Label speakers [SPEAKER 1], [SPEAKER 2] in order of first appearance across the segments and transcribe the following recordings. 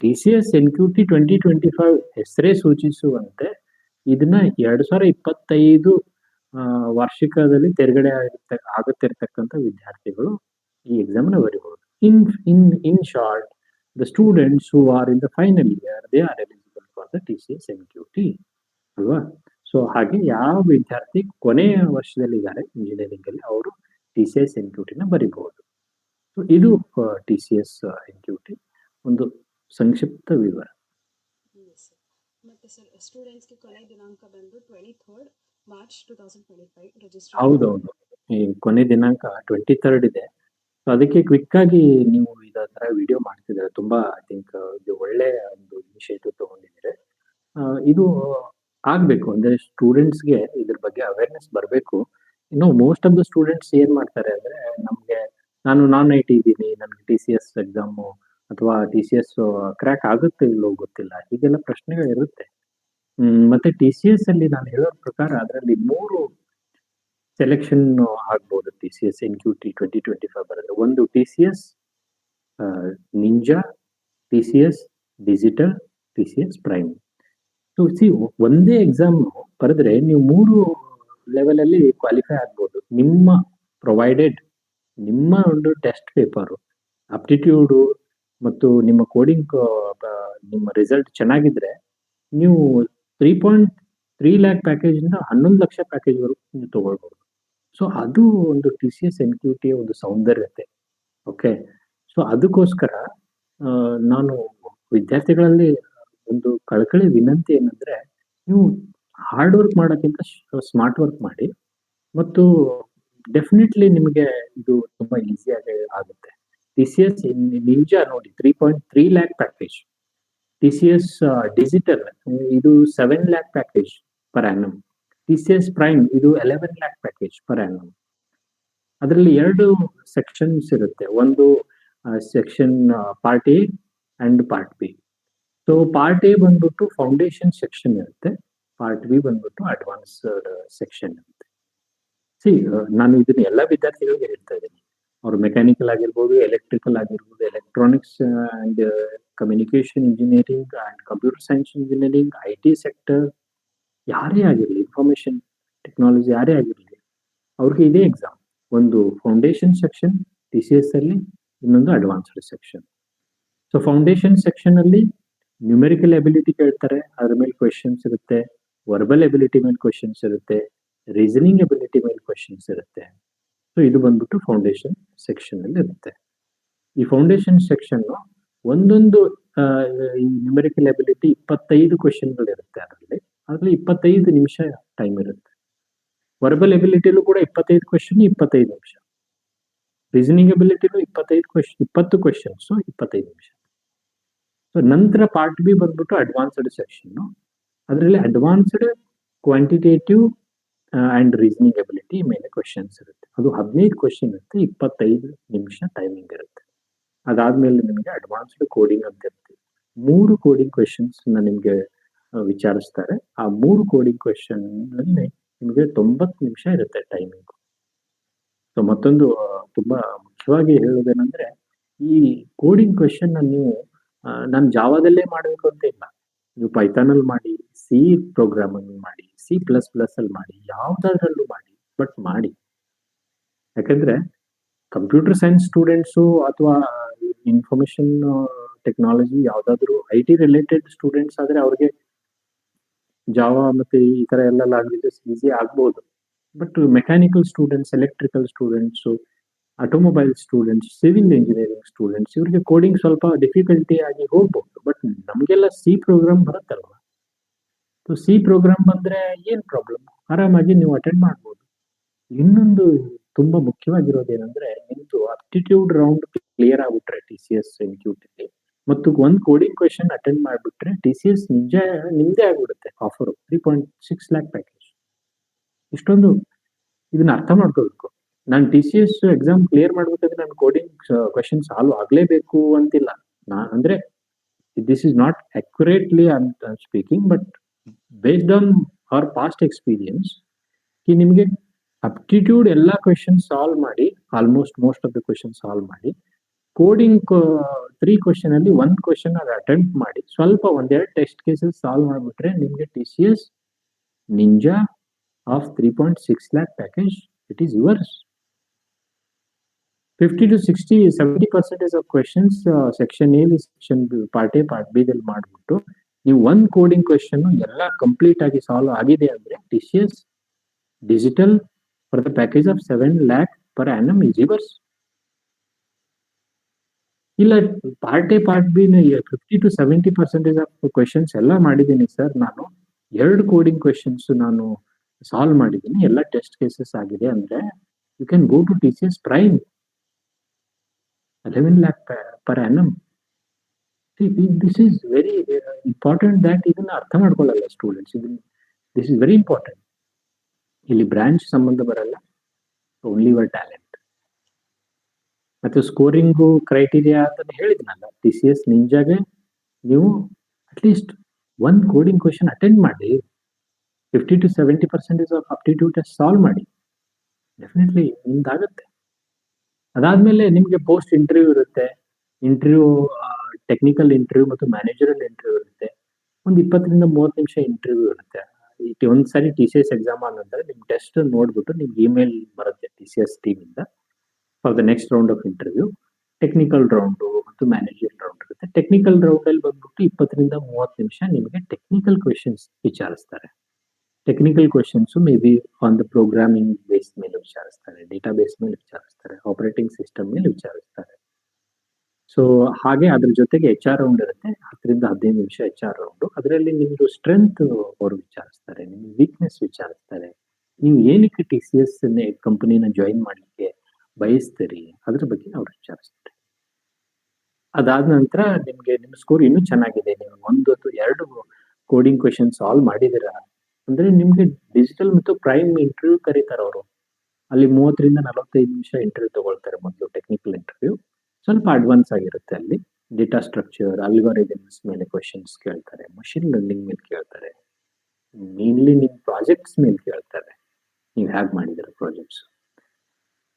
[SPEAKER 1] T C S N Q T twenty twenty five ಹೆಸರೇ ಸೂಚಿಸುವಂತೆ ಇದನ್ನ ಎರಡ್ ಸಾವಿರ ಇಪ್ಪತ್ತೈದು ವಾರ್ಷಿಕದಲ್ಲಿ ತೆರಗಡೆ ಆಗಿರ್ತ, ಆಗುತ್ತಿರ್ತಕ್ಕಂಥ ವಿದ್ಯಾರ್ಥಿಗಳು ಈ ಎಕ್ಸಾಮ್ನ ಬರೀಬಹುದು in in in short the students who are in the final year they are eligible for the T C S N Q T ಅಲ್ವಾ? ಸೊ ಹಾಗೆ ಯಾವ ವಿದ್ಯಾರ್ಥಿ ಕೊನೆಯ ವರ್ಷದಲ್ಲಿದ್ದಾರೆ ಇಂಜಿನಿಯರಿಂಗ್ ಅಲ್ಲಿ ಅವರು T C S N Q ಟಿನ ಬರೀಬಹುದು ಇದು T C S N Q T ಒಂದು ಸಂಕ್ಷಿಪ್ತ ವಿವರ.
[SPEAKER 2] ಥರ್ಡ್
[SPEAKER 1] ಹೌದೌದು. ಈ ಕೊನೆ ದಿನಾಂಕ ಟ್ವೆಂಟಿ ತರ್ಡ್ ಇದೆ. ಸೊ ಅದಕ್ಕೆ ಕ್ವಿಕ್ ಆಗಿ ನೀವು ಇದರ ತರ ವಿಡಿಯೋ ಮಾಡ್ತಿದ್ದಾರೆ? ತುಂಬಾ ಐ ಥಿಂಕ್ ಇದು ಒಳ್ಳೆ ಒಂದು ಇನಿಷಿಯೇಟಿವ್ ತಗೊಂಡಿದ್ದೀರಿ? ಇದು ಆಗ್ಬೇಕು. ಅಂದ್ರೆ ಸ್ಟೂಡೆಂಟ್ಸ್ಗೆ ಇದ್ರ ಬಗ್ಗೆ ಅವೇರ್ನೆಸ್ ಬರಬೇಕು. ಇನ್ನು ಮೋಸ್ಟ್ ಆಫ್ ದ ಸ್ಟೂಡೆಂಟ್ಸ್ ಏನ್ ಮಾಡ್ತಾರೆ ಅಂದ್ರೆ ನಮ್ಗೆ ನಾನು ನಾನ್ ಐ ಟಿ ಇದ್ದೀನಿ ನನ್ಗೆ ಟಿ ಸಿ ಎಸ್ ಎಕ್ಸಾಮು ಅಥವಾ ಟಿ ಸಿ ಎಸ್ ಕ್ರ್ಯಾಕ್ ಆಗುತ್ತೆ ಇಲ್ಲೋ ಗೊತ್ತಿಲ್ಲ. ಹೀಗೆಲ್ಲ ಪ್ರಶ್ನೆಗಳು ಇರುತ್ತೆ ಮತ್ತೆ ಟಿ ಸಿ ಎಸ್ ಅಲ್ಲಿ ನಾನು ಹೇಳೋ ಪ್ರಕಾರ ಅದರಲ್ಲಿ ಮೂರು ಸೆಲೆಕ್ಷನ್ ಆಗ್ಬೋದು T C S N Q T twenty twenty five ಬರುತ್ತೆ ಒಂದು T C S ninja T C S digital T C S prime so C ಒಂದೇ ಎಕ್ಸಾಮ್ ಬರೆದ್ರೆ ನೀವು ಮೂರು ಲೆವೆಲ್ ಅಲ್ಲಿ ಕ್ವಾಲಿಫೈ ಆಗ್ಬೋದು. ನಿಮ್ಮ ಪ್ರೊವೈಡೆಡ್ ನಿಮ್ಮ ಒಂದು ಟೆಸ್ಟ್ ಪೇಪರು ಅಪ್ಟಿಟ್ಯೂಡು ಮತ್ತು ನಿಮ್ಮ ಕೋಡಿಂಗ್ ನಿಮ್ಮ ರಿಸಲ್ಟ್ ಚೆನ್ನಾಗಿದ್ರೆ ನೀವು three point three lakh package ಇಂದ ಹನ್ನೊಂದು ಲಕ್ಷ ಪ್ಯಾಕೇಜ್ ವರೆಗೂ ನೀವು ತಗೊಳ್ಬಹುದು ಸೊ ಅದು ಒಂದು T C S N Q T ಒಂದು ಸೌಂದರ್ಯತೆ. ಓಕೆ ಸೊ ಅದಕ್ಕೋಸ್ಕರ ನಾನು ವಿದ್ಯಾರ್ಥಿಗಳಲ್ಲಿ ಒಂದು ಕಳಕಳಿ ವಿನಂತಿ ಏನಂದ್ರೆ, ನೀವು ಹಾರ್ಡ್ ವರ್ಕ್ ಮಾಡೋಕ್ಕಿಂತ ಸ್ಮಾರ್ಟ್ ವರ್ಕ್ ಮಾಡಿ, ಮತ್ತು ಡೆಫಿನೆಟ್ಲಿ ನಿಮಗೆ ಇದು ತುಂಬಾ ಈಸಿಯಾಗಿ ಆಗುತ್ತೆ. ಟಿ ಸಿ ಎಸ್ ನಿಂಜಾ ನೋಡಿ three point three lakh package T digital ಇದು seven lakh package per annum T C prime ಇದು eleven lakh package per annum ಅದರಲ್ಲಿ ಎರಡು ಸೆಕ್ಷನ್ಸ್ ಇರುತ್ತೆ. ಒಂದು section part A and part B so part A ಬಂದ್ಬಿಟ್ಟು foundation section ಇರುತ್ತೆ. Part B ಬಂದ್ಬಿಟ್ಟು advanced section ಇರುತ್ತೆ. ಸಿ ನಾನು ಇದನ್ನ ಎಲ್ಲ ವಿದ್ಯಾರ್ಥಿಗಳಿಗೆ ಹೇಳ್ತಾ ಇದ್ದೀನಿ. ಅವ್ರು ಮೆಕ್ಯಾನಿಕಲ್ ಆಗಿರ್ಬೋದು ಎಲೆಕ್ಟ್ರಿಕಲ್ ಆಗಿರ್ಬೋದು electronics and communication engineering and computer science engineering I T sector ಯಾರೇ ಆಗಿರಲಿ ಇನ್ಫಾರ್ಮೇಶನ್ ಟೆಕ್ನಾಲಜಿ ಯಾರೇ ಆಗಿರಲಿ, ಅವ್ರಿಗೆ ಇದೇ ಎಕ್ಸಾಮ್ ಒಂದು foundation section T C S ಅಲ್ಲಿ, ಇನ್ನೊಂದು advanced section so foundation section ಅಲ್ಲಿ ನ್ಯೂಮೆರಿಕಲ್ ಎಬಿಲಿಟಿ ಕೇಳ್ತಾರೆ, ಅದ್ರ ಮೇಲೆ ಕ್ವೆಶನ್ಸ್ ಇರುತ್ತೆ ವರ್ಬಲ್ ಎಬಿಲಿಟಿ ಮೇಲೆ ಕ್ವೆಶನ್ಸ್ ಇರುತ್ತೆ ರೀಸನಿಂಗ್ ಎಬಿಲಿಟಿ ಮೇಲೆ ಕ್ವೆಶನ್ಸ್ ಇರುತ್ತೆ. ಸೊ ಇದು ಬಂದ್ಬಿಟ್ಟು ಫೌಂಡೇಶನ್ ಸೆಕ್ಷನ್ ಅಲ್ಲಿ ಇರುತ್ತೆ. ಈ ಫೌಂಡೇಶನ್ ಸೆಕ್ಷನ್ ಒಂದೊಂದು ನ್ಯೂಮೆರಿಕಲ್ ಎಬಿಲಿಟಿ ಇಪ್ಪತ್ತೈದು ಕ್ವಶನ್ಗಳಿರುತ್ತೆ ಅದರಲ್ಲಿ. ಅದರಲ್ಲಿ ಇಪ್ಪತ್ತೈದು ನಿಮಿಷ ಟೈಮ್ ಇರುತ್ತೆ. ವರ್ಬಲ್ ಎಬಿಲಿಟಿಲೂ ಕೂಡ ಇಪ್ಪತ್ತೈದು ಕ್ವಶನ್ ಇಪ್ಪತ್ತೈದು ನಿಮಿಷ. ರೀಸನಿಂಗ್ ಎಬಿಲಿಟಿಲೂ ಇಪ್ಪತ್ತೈದು ಕ್ವಶನ್ ಇಪ್ಪತ್ತು ಕ್ವೆಶನ್ಸ್ ಇಪ್ಪತ್ತೈದು ನಿಮಿಷ. ಸೊ ನಂತರ ಪಾರ್ಟ್ ಬಿ ಬಂದ್ಬಿಟ್ಟು ಅಡ್ವಾನ್ಸ್ಡ್ ಸೆಕ್ಷನ್ ಅದರಲ್ಲಿ advanced quantitative and reasoning ability ಮೇಲೆ ಕ್ವಶನ್ಸ್ ಇರುತ್ತೆ. ಅದು ಹದಿನೈದು ಕ್ವಶನ್ ಇರುತ್ತೆ ಇಪ್ಪತ್ತೈದು ನಿಮಿಷ ಟೈಮಿಂಗ್ ಇರುತ್ತೆ. ಅದಾದ್ಮೇಲೆ ನಿಮಗೆ ಅಡ್ವಾನ್ಸ್ಡ್ ಕೋಡಿಂಗ್ ಅಂತ ಇರುತ್ತೆ. ಮೂರು ಕೋಡಿಂಗ್ ಕ್ವೆಶನ್ಸ್ ನಿಮಗೆ ವಿಚಾರಿಸ್ತಾರೆ. ಆ ಮೂರು ಕೋಡಿಂಗ್ ಕ್ವೆಶನ್ ಅಲ್ಲಿ ನಿಮಗೆ ತೊಂಬತ್ತು ನಿಮಿಷ ಇರುತ್ತೆ ಟೈಮಿಂಗ್ ಸೊ ಮತ್ತೊಂದು ತುಂಬಾ ಮುಖ್ಯವಾಗಿ ಹೇಳೋದೇನಂದ್ರೆ ಈ ಕೋಡಿಂಗ್ ಕ್ವೆಶನ್ ನೀವು ನಾನು ಜಾವಾದಲ್ಲೇ ಮಾಡಬೇಕು ಅಂತ ಇಲ್ಲ. ನೀವು ಪೈಥಾನ್ ಅಲ್ಲಿ ಮಾಡಿ ಸಿ ಪ್ರೋಗ್ರಾಮಿಂಗ್ ಮಾಡಿ ಸಿ ಪ್ಲಸ್ ಪ್ಲಸ್ ಅಲ್ಲಿ ಮಾಡಿ ಯಾವ್ದಾದ್ರಲ್ಲೂ ಮಾಡಿ. ಯಾಕಂದ್ರೆ ಕಂಪ್ಯೂಟರ್ ಸೈನ್ಸ್ ಸ್ಟೂಡೆಂಟ್ಸು ಅಥವಾ ಇನ್ಫಾರ್ಮೇಶನ್ ಟೆಕ್ನಾಲಜಿ ಯಾವ್ದಾದ್ರು ಐ ಟಿ ರಿಲೇಟೆಡ್ ಸ್ಟೂಡೆಂಟ್ಸ್ ಆದ್ರೆ ಅವ್ರಿಗೆ ಜಾವಾ ಮತ್ತೆ ಈ ತರ ಎಲ್ಲ ಲ್ಯಾಂಗ್ವೇಜಸ್ ಈಸಿ ಆಗ್ಬೋದು. But mechanical students electrical students automobile students civil engineering students ಇವರಿಗೆ ಕೋಡಿಂಗ್ ಸ್ವಲ್ಪ ಡಿಫಿಕಲ್ಟಿ ಆಗಿ ಹೋಗ್ಬಹುದು ಬಟ್ ನಮಗೆಲ್ಲ ಸಿ ಪ್ರೋಗ್ರಾಮ್ ಬರುತ್ತಲ್ವಾ? ಸೊ ಪ್ರೋಗ್ರಾಮ್ ಬಂದ್ರೆ ಏನ್ ಪ್ರಾಬ್ಲಮ್ ಆರಾಮಾಗಿ ನೀವು ಅಟೆಂಡ್ ಮಾಡ್ಬೋದು. ಇನ್ನೊಂದು ತುಂಬಾ ಮುಖ್ಯವಾಗಿರೋದು ಏನಂದ್ರೆ ನಿಮ್ದು ಅಪ್ಟಿಟ್ಯೂಡ್ ರೌಂಡ್ ಕ್ಲಿಯರ್ ಆಗ್ಬಿಟ್ರೆ ಟಿ ಸಿ ಎಸ್ ಇನ್ಕ್ಯೂಟಿ ಮತ್ತು ಒಂದ್ ಕೋಡಿಂಗ್ ಕ್ವೆಶನ್ ಅಟೆಂಡ್ ಮಾಡ್ಬಿಟ್ರೆ ಟಿ ಸಿ ಎಸ್ ನಿಜ, ನಿಮ್ದೇ ಆಗ್ಬಿಡುತ್ತೆ offer three point six lakh package ಇಷ್ಟೊಂದು ಇದನ್ನ ಅರ್ಥ ಮಾಡ್ಕೋಬೇಕು ನಾನು T C S exam clear ಮಾಡ್ಬೇಕಾದ್ರೆ ನಾನು ಕೋಡಿಂಗ್ ಕ್ವೆಶನ್ ಸಾಲ್ವ್ ಆಗ್ಲೇಬೇಕು ಅಂತಿಲ್ಲ. ನಾ, ಅಂದ್ರೆ this is not accurately speaking but based on our past experience ನಿಮಗೆ ಅಪ್ಟಿಟ್ಯೂಡ್ ಎಲ್ಲ ಕ್ವೆಶನ್ ಸಾಲ್ವ್ ಮಾಡಿ almost most of the question solve ಮಾಡಿ ಕೋಡಿಂಗ್ ತ್ರೀ ಕ್ವೆಶನ್ ಅಲ್ಲಿ ಒಂದ್ ಕ್ವೆಶನ್ ಅದು ಅಟೆಂಪ್ಟ್ ಮಾಡಿ, ಸ್ವಲ್ಪ ಒಂದೆರಡು ಟೆಸ್ಟ್ ಕೇಸಸ್ ಸಾಲ್ವ್ ಮಾಡಿಬಿಟ್ರೆ ನಿಮ್ಗೆ T C S ninja of three point six lakh package it is yours fifty to sixty seventy percentage of questions section A section part A part B ದಲ್ಲಿ ಮಾಡಿಬಿಟ್ಟು, ನೀವು ಒಂದು coding question ಎಲ್ಲ complete ಆಗಿ solve ಆಗಿದೆ ಅಂದ್ರೆ T C S digital for the package of seven lakh per annum is ಇಲ್ಲ part A part B fifty to seventy percentage of questions ಎಲ್ಲ ಮಾಡಿದ್ದೀನಿ ಸರ್ ನಾನು ಎರಡು ಕೋಡಿಂಗ್ ಕ್ವೆಶನ್ಸ್ ನಾನು ಸಾಲ್ವ್ ಮಾಡಿದ್ದೀನಿ. ಎಲ್ಲ ಟೆಸ್ಟ್ ಕೇಸಸ್ ಆಗಿದೆ ಅಂದ್ರೆ you can go to T C S prime eleven lakh per annum this is very important that ಇದನ್ನ ಅರ್ಥ ಮಾಡ್ಕೊಳ್ಳಲ್ಲ ಸ್ಟೂಡೆಂಟ್ಸ್ ಇದನ್ನ ದಿಸ್ ಇಸ್ ವೆರಿ ಇಂಪಾರ್ಟೆಂಟ್ ಇಲ್ಲಿ ಬ್ರಾಂಚ್ ಸಂಬಂಧ ಬರಲ್ಲ. ಓನ್ಲಿ ಯುವರ್ ಟ್ಯಾಲೆಂಟ್ ಮತ್ತೆ ಸ್ಕೋರಿಂಗು ಕ್ರೈಟೀರಿಯಾ ಅಂತ ಹೇಳಿದ್ನಲ್ಲ ಟಿ ಸಿ ಎಸ್ ನಿಂಜಾಗೆ ನೀವು ಅಟ್ಲೀಸ್ಟ್ ಒಂದ್ ಕೋಡಿಂಗ್ ಕ್ವಶನ್ ಅಟೆಂಡ್ ಮಾಡಿ fifty to seventy percentage of aptitude test solve ಮಾಡಿ. ಡೆಫಿನೆಟ್ಲಿ ನಿಮ್ದಾಗುತ್ತೆ. ಅದಾದ್ಮೇಲೆ ನಿಮ್ಗೆ ಪೋಸ್ಟ್ ಇಂಟರ್ವ್ಯೂ ಇರುತ್ತೆ ಇಂಟರ್ವ್ಯೂ ಟೆಕ್ನಿಕಲ್ ಇಂಟರ್ವ್ಯೂ ಮತ್ತು ಮ್ಯಾನೇಜರಲ್ ಇಂಟರ್ವ್ಯೂ ಇರುತ್ತೆ. ಒಂದು ಇಪ್ಪತ್ತರಿಂದ ಮೂವತ್ತು ನಿಮಿಷ ಇಂಟರ್ವ್ಯೂ ಇರುತ್ತೆ. ಒಂದ್ಸರಿ ಟಿ ಸಿ ಎಸ್ ಎಕ್ಸಾಮ್ ಆದ್ನಂತರ ನಿಮ್ ಟೆಸ್ಟ್ ನೋಡ್ಬಿಟ್ಟು ನಿಮ್ಗೆ ಇಮೇಲ್ ಬರುತ್ತೆ ಟಿ ಸಿ ಎಸ್ ಟೀಮ್ ಇಂದ for the next round of interview technical round ಮತ್ತು ಮ್ಯಾನೇಜರ್ ರೌಂಡ್ ಇರುತ್ತೆ. ಟೆಕ್ನಿಕಲ್ ರೌಂಡ್ ಅಲ್ಲಿ ಬಂದ್ಬಿಟ್ಟು ಇಪ್ಪತ್ತರಿಂದ ಮೂವತ್ತು ನಿಮಿಷ ನಿಮಗೆ technical questions ವಿಚಾರಿಸ್ತಾರೆ. Technical questions may be on the programming base ಮೇಲೆ ವಿಚಾರಿಸ್ತಾರೆ ಡೇಟಾ ಬೇಸ್ ಮೇಲೆ ವಿಚಾರಿಸ್ತಾರೆ ಆಪರೇಟಿಂಗ್ ಸಿಸ್ಟಮ್ ಮೇಲೆ ವಿಚಾರಿಸ್ತಾರೆ. ಸೊ ಹಾಗೆ ಅದ್ರ ಜೊತೆಗೆ ಎಚ್ ಆರ್ ರೌಂಡ್ ಇರುತ್ತೆ. ಹತ್ತರಿಂದ ಹದಿನೈದು ನಿಮಿಷ ಎಚ್ ಆರ್ ರೌಂಡ್ ಅದರಲ್ಲಿ ನಿಮ್ದು ಸ್ಟ್ರೆಂತ್ ಅವರು ವಿಚಾರಿಸ್ತಾರೆ ನಿಮ್ ವೀಕ್ನೆಸ್ ವಿಚಾರಿಸ್ತಾರೆ. ನೀವು ಏನಕ್ಕೆ ಟಿ ಸಿ ಎಸ್ ಕಂಪನಿನ ಜಾಯಿನ್ ಮಾಡ್ಲಿಕ್ಕೆ ಬಯಸ್ತೀರಿ? ಅದ್ರ ಬಗ್ಗೆ ಅವ್ರು ವಿಚಾರಿಸ್ತಾರೆ. ಅದಾದ ನಂತರ ನಿಮ್ಗೆ, ನಿಮ್ ಸ್ಕೋರ್ ಇನ್ನೂ ಚೆನ್ನಾಗಿದೆ. ನೀವು ಒಂದು ಅಥವಾ ಎರಡು ಕೋಡಿಂಗ್ ಕ್ವೆಶನ್ ಸಾಲ್ವ್ ಮಾಡಿದಿರಾ ಅಂದ್ರೆ ನಿಮ್ಗೆ ಡಿಜಿಟಲ್ ಮತ್ತು ಪ್ರೈಮ್ ಇಂಟರ್ವ್ಯೂ ಕರೀತಾರೆ ಅವರು. ಅಲ್ಲಿ ಮೂವತ್ತರಿಂದ ನಲವತ್ತೈದು ನಿಮಿಷ ಇಂಟರ್ವ್ಯೂ ತಗೊಳ್ತಾರೆ ಮೊದಲು ಟೆಕ್ನಿಕಲ್ ಇಂಟರ್ವ್ಯೂ ಸ್ವಲ್ಪ ಅಡ್ವಾನ್ಸ್ ಆಗಿರುತ್ತೆ ಅಲ್ಲಿ. ಡೇಟಾ ಸ್ಟ್ರಕ್ಚರ್ ಅಲ್ಗಾರಿದಮ್ಸ್ ಮೇಲೆ ಕ್ವೆಶನ್ಸ್ ಕೇಳ್ತಾರೆ. ಮಷಿನ್ ಲರ್ನಿಂಗ್ ಮೇಲೆ ಕೇಳ್ತಾರೆ. ಮೇನ್ಲಿ ನಿಮ್ ಪ್ರಾಜೆಕ್ಟ್ಸ್ ಮೇಲೆ ಕೇಳ್ತಾರೆ. ನೀವು ಹೇಗೆ ಮಾಡಿದಿರ ಪ್ರಾಜೆಕ್ಟ್ಸ್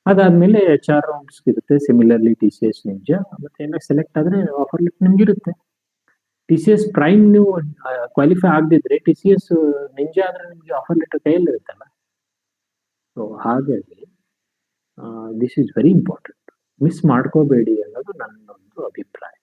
[SPEAKER 1] ಅದಾದ್ಮೇಲೆ ಎಚ್ ಆರ್ ರೌಂಡ್ಸ್ ಇರುತ್ತೆ. Similarly T C S ninja ಮತ್ತೆ ಎಲ್ಲ ಸೆಲೆಕ್ಟ್ ಆದ್ರೆ ಆಫರ್ ಲಿಫ್ಟ್ ನಿಮ್ಗೆ ಇರುತ್ತೆ ಟಿ ಸಿ ಎಸ್ ಪ್ರೈಮ್ ನೀವು ಕ್ವಾಲಿಫೈ ಆಗದಿದ್ರೆ ಟಿ ಸಿ ಎಸ್ ನಿಂಜ ಆದ್ರೆ ನಿಮ್ಗೆ ಆಫರ್ ಲೆಟರ್ ಕೈಯಲ್ಲಿ ಇರುತ್ತಲ್ಲ ಸೊ ಹಾಗಾಗಿ this is very important miss ಮಾಡ್ಕೋಬೇಡಿ ಅನ್ನೋದು ನನ್ನ ಒಂದು ಅಭಿಪ್ರಾಯ.